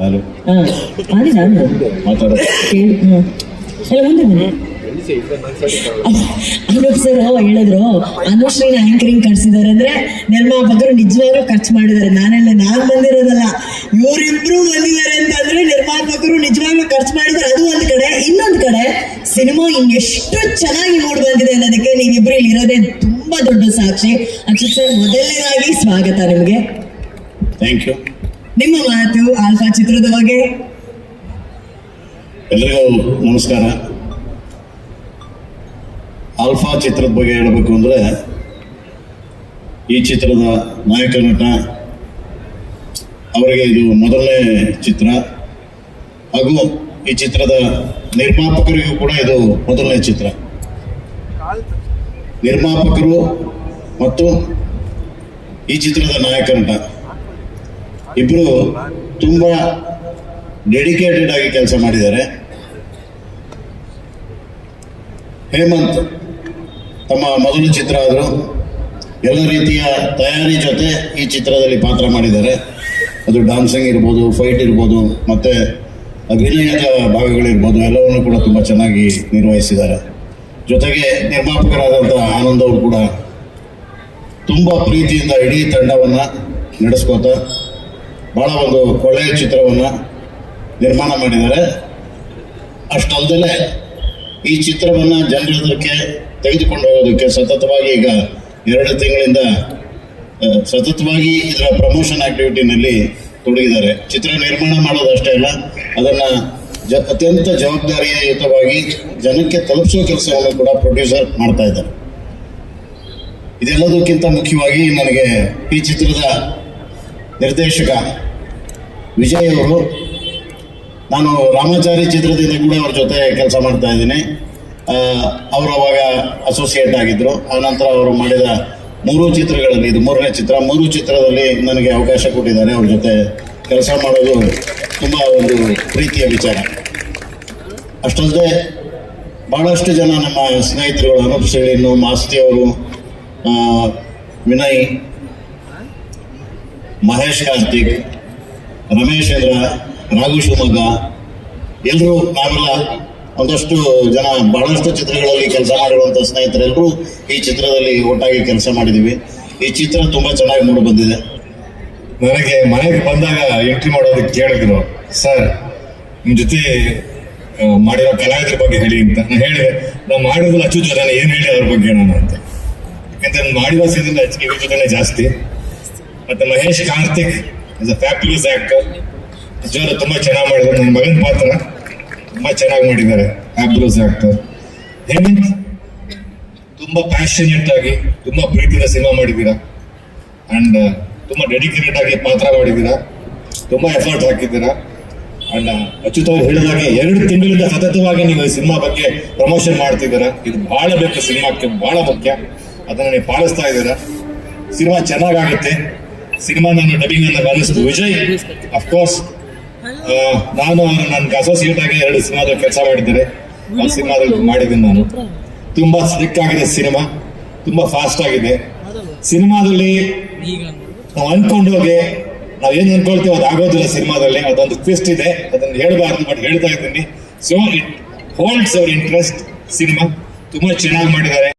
Hello. ಮಾಡಿದ ಮುಂದೆ ಬನ್ನಿ ಅನೂಪ್ ಸರ್ ಹೇಳಿದ್ರು. ಅನುಶ್ರೀನ ಆಂಕರಿಂಗ್ ಕಟ್ಸಿದಾರೆ ಅಂದ್ರೆ ನಿರ್ಮಾಪಕರು ನಿಜವಾಗ್ಲೂ ಖರ್ಚು ಮಾಡಿದ್ದಾರೆ. ನಾನೆಲ್ಲ ನಾನ್ ಬಂದಿರೋದಲ್ಲ. ಇವರಿಬ್ರು ಬಂದಿದ್ದಾರೆ ಅಂತಂದ್ರೆ ನಿರ್ಮಾಪಕರು ನಿಜವಾಗ್ಲೂ ಖರ್ಚು ಮಾಡಿದ್ರೆ ಅದು ಒಂದ್ ಕಡೆ. ಇನ್ನೊಂದ್ ಕಡೆ ಸಿನಿಮಾ ಇನ್ನೆಷ್ಟು ಚೆನ್ನಾಗಿ ಮೂಡ್ ಬಂದಿದೆ ಅನ್ನೋದಕ್ಕೆ ನೀವಿಬ್ರು ಇಲ್ಲಿ ಇರೋದೇ ತುಂಬಾ ದೊಡ್ಡ ಸಾಕ್ಷಿ. ಅಕ್ಷಿತ್ ಸರ್ ಮೊದಲನೇದಾಗಿ ಸ್ವಾಗತ ನಿಮ್ಗೆ. ಥ್ಯಾಂಕ್ ಯು ನಿಮ್ಮ ಮಾತು ಆಲ್ಫಾ ಚಿತ್ರದ ಬಗ್ಗೆ? ಎಲ್ಲರಿಗೂ ನಮಸ್ಕಾರ. ಆಲ್ಫಾ ಚಿತ್ರದ ಬಗ್ಗೆ ಹೇಳಬೇಕು ಅಂದರೆ, ಈ ಚಿತ್ರದ ನಾಯಕ ನಟ, ಅವರಿಗೆ ಇದು ಮೊದಲನೇ ಚಿತ್ರ. ಹಾಗೂ ಈ ಚಿತ್ರದ ನಿರ್ಮಾಪಕರಿಗೂ ಕೂಡ ಇದು ಮೊದಲನೇ ಚಿತ್ರ. ನಿರ್ಮಾಪಕರು ಮತ್ತು ಈ ಚಿತ್ರದ ನಾಯಕ ನಟ. ಇಬ್ಬರು ತುಂಬ ಡೆಡಿಕೇಟೆಡ್ ಆಗಿ ಕೆಲಸ ಮಾಡಿದ್ದಾರೆ. ಹೇಮಂತ್ ತಮ್ಮ ಮೊದಲ ಚಿತ್ರ ಆದರೂ. ಎಲ್ಲ ರೀತಿಯ ತಯಾರಿ ಜೊತೆ ಈ ಚಿತ್ರದಲ್ಲಿ ಪಾತ್ರ ಮಾಡಿದ್ದಾರೆ. ಅದು ಡಾನ್ಸಿಂಗ್ ಇರ್ಬೋದು ಫೈಟ್ ಇರ್ಬೋದು, ಮತ್ತು ಅಭಿನಯದ ಭಾಗಗಳಿರ್ಬೋದು, ಎಲ್ಲವನ್ನು ಕೂಡ ತುಂಬ ಚೆನ್ನಾಗಿ ನಿರ್ವಹಿಸಿದ್ದಾರೆ. ಜೊತೆಗೆ ನಿರ್ಮಾಪಕರಾದಂಥ ಆನಂದ್ ಅವರು ಕೂಡ ತುಂಬ ಪ್ರೀತಿಯಿಂದ ಇಡೀ ತಂಡವನ್ನು ನಡೆಸ್ಕೋತಾ ಭಾಳ ಒಂದು ಒಳ್ಳೆಯ ಚಿತ್ರವನ್ನು ನಿರ್ಮಾಣ ಮಾಡಿದ್ದಾರೆ. ಅಷ್ಟಲ್ಲದೆ ಈ ಚಿತ್ರವನ್ನು ಜನರದಕ್ಕೆ ತೆಗೆದುಕೊಂಡು ಹೋಗೋದಕ್ಕೆ ಸತತವಾಗಿ ಈಗ ಎರಡು ತಿಂಗಳಿಂದ ಸತತವಾಗಿ ಇದರ ಪ್ರಮೋಷನ್ ಆಕ್ಟಿವಿಟಿನಲ್ಲಿ ತೊಡಗಿದ್ದಾರೆ. ಚಿತ್ರ ನಿರ್ಮಾಣ ಮಾಡೋದಷ್ಟೇ ಅಲ್ಲ, ಅದನ್ನು ಜ, ಅತ್ಯಂತ ಜವಾಬ್ದಾರಿಯುತವಾಗಿ ಜನಕ್ಕೆ ತಲುಪಿಸೋ ಕೆಲಸವನ್ನು ಕೂಡ ಪ್ರೊಡ್ಯೂಸರ್ ಮಾಡ್ತಾ ಇದ್ದಾರೆ. ಇದೆಲ್ಲದಕ್ಕಿಂತ ಮುಖ್ಯವಾಗಿ ನನಗೆ ಈ ಚಿತ್ರದ ನಿರ್ದೇಶಕ ವಿಜಯ್ ಅವರು, ನಾನು ರಾಮಾಚಾರಿ ಚಿತ್ರದಿಂದ ಕೂಡ ಅವ್ರ ಜೊತೆ ಕೆಲಸ ಮಾಡ್ತಾ ಇದ್ದೀನಿ. ಅವರು ಅವಾಗ ಅಸೋಸಿಯೇಟ್ ಆಗಿದ್ದರು ಆನಂತರ ಅವರು ಮಾಡಿದ ಮೂರು ಚಿತ್ರಗಳಲ್ಲಿ, ಇದು ಮೂರನೇ ಚಿತ್ರ, ಮೂರು ಚಿತ್ರದಲ್ಲಿ ನನಗೆ ಅವಕಾಶ ಕೊಟ್ಟಿದ್ದಾರೆ ಅವ್ರ ಜೊತೆ ಕೆಲಸ ಮಾಡೋದು ತುಂಬ ಒಂದು ಪ್ರೀತಿಯ ವಿಚಾರ. ಅಷ್ಟಲ್ಲದೆ ಭಾಳಷ್ಟು ಜನ ನಮ್ಮ ಸ್ನೇಹಿತರುಗಳು ಅನೂಪ್ ಸೆಳಿನ್ನು ಮಾಸ್ತಿಯವರು ವಿನಯ್ ಮಹೇಶ್ ಕಾರ್ತಿಕ್ ರಮೇಶೇಂದ್ರ ರಾಘು ಶಿವಮೊಗ್ಗ ಎಲ್ಲರೂ ನಾವೆಲ್ಲ ಒಂದಷ್ಟು ಜನ ಬಹಳಷ್ಟು ಚಿತ್ರಗಳಲ್ಲಿ ಕೆಲಸ ಮಾಡಿರುವಂಥ ಸ್ನೇಹಿತರೆಲ್ಲರೂ ಈ ಚಿತ್ರದಲ್ಲಿ ಒಟ್ಟಾಗಿ ಕೆಲಸ ಮಾಡಿದ್ದೀವಿ. ಈ ಚಿತ್ರ ತುಂಬ ಚೆನ್ನಾಗಿ ಮೂಡಿ ಬಂದಿದೆ. ನನಗೆ ಮನೆಗೆ ಬಂದಾಗ ಎಂಟ್ರಿ ಮಾಡೋದಕ್ಕೆ ಕೇಳಿದ್ರು, ಸರ್ ನಿಮ್ಮ ಜೊತೆ ಮಾಡಿರೋ ಕಲಾವಿದರ ಬಗ್ಗೆ ಹೇಳಿ ಅಂತ. ನಾನು ಹೇಳಿದೆ ನಾವು ಮಾಡಿರೋದು ಅಚ್ಚು ಜೊತೆ ಏನು ಹೇಳಿ ಅವ್ರ ಬಗ್ಗೆ ನಾನು? ಅಂತ. ಯಾಕಂದ್ರೆ ಮಾಡಿರೋ ಸೀಸನ್ ಜೊತೆನೇ ಜಾಸ್ತಿ. ಮತ್ತೆ Mahesh Karthik is a fabulous actor ನಿಜವಾಗ್ಲೂ ತುಂಬಾ ಚೆನ್ನಾಗಿ ಮಾಡಿದ್ರು. ನನ್ನ ಮಗನ ಪಾತ್ರ ತುಂಬಾ ಚೆನ್ನಾಗಿ ಮಾಡಿದ್ದಾರೆ. ಫ್ಯಾಬ್ಯುಲಸ್ ಆಕ್ಟರ್ ಹೇಮಂತ್ ತುಂಬಾ ಪ್ಯಾಷನೇಟ್ ಆಗಿ ತುಂಬಾ ಪ್ರೀತಿಯಿಂದ ಸಿನಿಮಾ ಮಾಡಿದ್ದೀರಾ? ಅಂಡ್ ತುಂಬಾ ಡೆಡಿಕೇಟೆಡ್ ಆಗಿ ಪಾತ್ರ ಮಾಡಿದ್ದೀರಾ? ತುಂಬಾ ಎಫರ್ಟ್ ಹಾಕಿದ್ದೀರಾ? ಅಂಡ್ ಅಚ್ಯುತ್ ಅವ್ರು ಹೇಳಿದಾಗೆ ಎರಡು ತಿಂಗಳಿಂದ ಸತತವಾಗಿ ನೀವು ಈ ಸಿನಿಮಾ ಬಗ್ಗೆ ಪ್ರಮೋಷನ್ ಮಾಡ್ತಿದ್ದೀರ? ಇದು ಬಹಳ ಬೇಕು. ಸಿನಿಮಾಕ್ಕೆ ಬಹಳ ಮುಖ್ಯ. ಅದನ್ನ ನೀವು ಪಾಲಿಸ್ತಾ ಇದ್ದೀರಾ? ಸಿನಿಮಾ ಚೆನ್ನಾಗಾಗುತ್ತೆ. ಸಿನಿಮಾ ನಾನು ಡಬ್ಬಿಂಗ್ ಅನ್ನ ಗಮನಿಸಿದ್ದು ವಿಜಯ್ ಅಫ್ಕೋರ್ಸ್ ನಾನು ಅವರು ನನ್ಗೆ ಅಸೋಸಿಯೇಟ್ ಆಗಿ ಎರಡು ಸಿನಿಮಾದ ಕೆಲಸ ಮಾಡಿದ್ದಾರೆ ಆ ಸಿನಿಮಾದಲ್ಲಿ ಮಾಡಿದ್ದೀನಿ ನಾನು. ತುಂಬಾ ಸ್ಲಿಕ್ ಆಗಿದೆ ಸಿನಿಮಾ. ತುಂಬಾ ಫಾಸ್ಟ್ ಆಗಿದೆ. ಸಿನಿಮಾದಲ್ಲಿ ನಾವು ಅನ್ಕೊಂಡೋಗಿ ನಾವು ಏನ್ ಅನ್ಕೊಳ್ತೀವಿ ಅದು ಆಗೋದಿಲ್ಲ ಸಿನಿಮಾದಲ್ಲಿ. ಅದೊಂದು ಟ್ವಿಸ್ಟ್ ಇದೆ. ಅದನ್ನು ಹೇಳಬಾರ್ದು ಬಟ್ ಹೇಳ್ತಾ ಇದ್ದೀನಿ. So it holds our interest cinema ತುಂಬಾ ಚೆನ್ನಾಗಿ ಮಾಡಿದ್ದಾರೆ.